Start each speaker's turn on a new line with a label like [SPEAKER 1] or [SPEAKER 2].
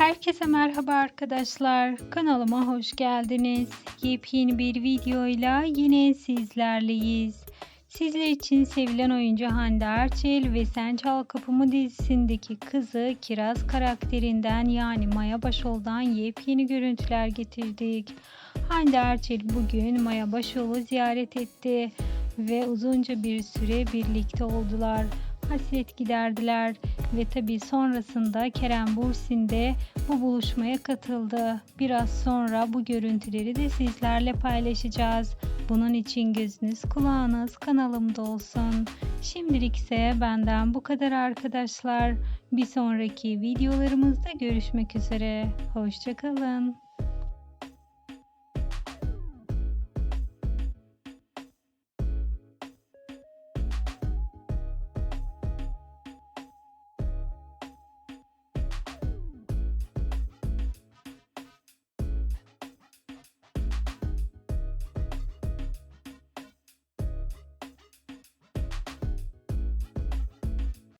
[SPEAKER 1] Herkese merhaba arkadaşlar. Kanalıma hoş geldiniz. Yepyeni bir videoyla yine sizlerleyiz. Sizler için sevilen oyuncu Hande Erçel ve Sen Çal Kapımı dizisindeki kızı Kiraz karakterinden yani Maya Başol'dan yepyeni görüntüler getirdik. Hande Erçel bugün Maya Başol'u ziyaret etti ve uzunca bir süre birlikte oldular. Hasret giderdiler ve tabi sonrasında Kerem Bursin de bu buluşmaya katıldı. Biraz sonra bu görüntüleri de sizlerle paylaşacağız. Bunun için gözünüz kulağınız kanalımda olsun. Şimdilik ise benden bu kadar arkadaşlar. Bir sonraki videolarımızda görüşmek üzere. Hoşçakalın.